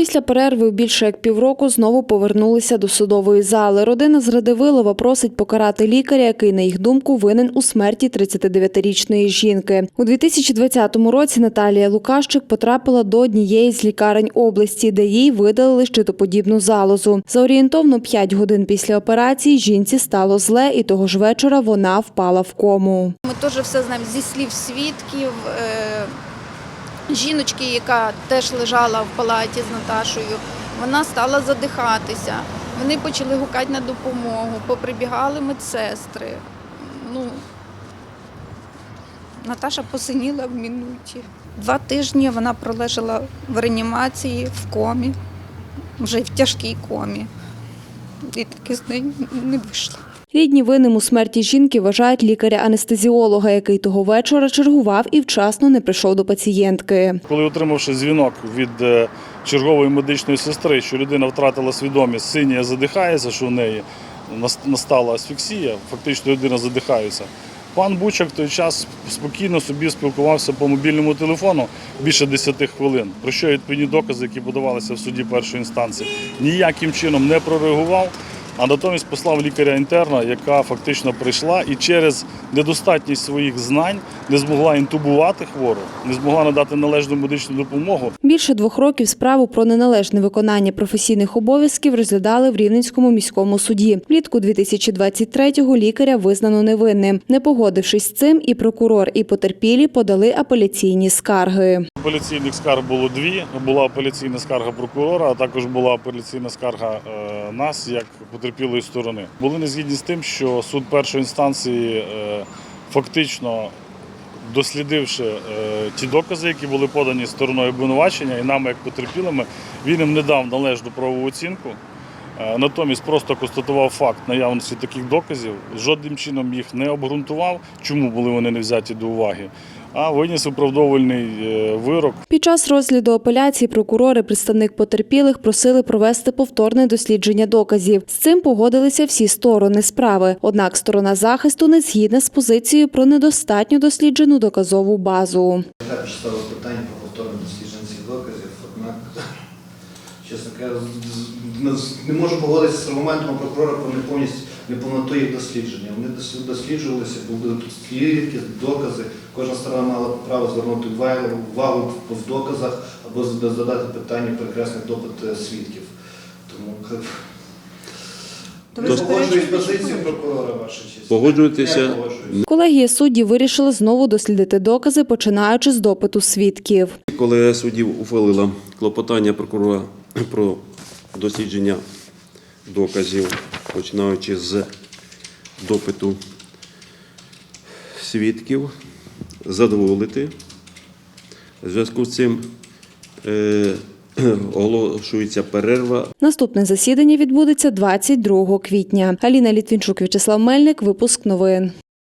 Після перерви більше як півроку знову повернулися до судової зали. Родина з Радивилова просить покарати лікаря, який, на їх думку, винен у смерті 39-річної жінки. У 2020 році Наталія Лукащик потрапила до однієї з лікарень області, де їй видалили щитоподібну залозу. За орієнтовно 5 годин після операції жінці стало зле, і того ж вечора вона впала в кому. Ми теж все знаємо зі слів свідків. Жіночки, яка теж лежала в палаті з Наташою, вона стала задихатися. Вони почали гукати на допомогу, поприбігали медсестри. Ну, Наташа посиніла в минуті. Два тижні вона пролежала в реанімації, в комі, вже в тяжкій комі. І таки з неї не вийшла. Рідні винним у смерті жінки вважають лікаря-анестезіолога, який того вечора чергував і вчасно не прийшов до пацієнтки. Коли отримавши дзвінок від е, чергової медичної сестри, що людина втратила свідомість, синя задихається, що в неї настала асфіксія, фактично людина задихається. Пан Бучак той час спокійно собі спілкувався по мобільному телефону більше 10 хвилин, про що відповідні докази, які подавалися в суді першої інстанції, ніяким чином не прореагував, а натомість послав лікаря інтерна, яка фактично прийшла і через недостатність своїх знань не змогла інтубувати хвору, не змогла надати належну медичну допомогу. Більше двох років справу про неналежне виконання професійних обов'язків розглядали в Рівненському міському суді. Влітку 2023-го лікаря визнано невинним. Не погодившись з цим, і прокурор, і потерпілі подали апеляційні скарги. Апеляційних скарг було дві. Була апеляційна скарга прокурора, а також була апеляційна скарга е, нас як потерпілої сторони. Були не згідні з тим, що суд першої інстанції е, фактично. Дослідивши е, ті докази, які були подані стороною обвинувачення, і нами, як потерпілими, він їм не дав належну правову оцінку. Е, Натомість просто констатував факт наявності таких доказів, жодним чином їх не обґрунтував, чому були вони не взяті до уваги, а виніс виправдовувальний е, вирок. Під час розгляду апеляції прокурори, представник потерпілих просили провести повторне дослідження доказів. З цим погодилися всі сторони справи. Однак сторона захисту не згідна з позицією про недостатньо досліджену доказову базу. Я також ставив питання про повторне дослідження цих доказів, однак, чесно кажучи, не можу погодитися з аргументом прокурора про неповність неповноту їх дослідження. Вони дос- досліджувалися, були тут свідки, докази. Кожна сторона мала право звернути увагу в доказах або задати питання перекресний допит е, свідків. Тому погоджуюсь що прокурора, ваша честь. Погоджуєтеся? Колегія суддів вирішила знову дослідити докази, починаючи з допиту свідків. Колегія суддів ухвалила клопотання прокурора про дослідження доказів, починаючи з допиту свідків, задоволити. В зв'язку з цим е, оголошується перерва Наступне засідання відбудеться 22 квітня. Аліна Літвінчук, В'ячеслав Мельник. Випуск новин.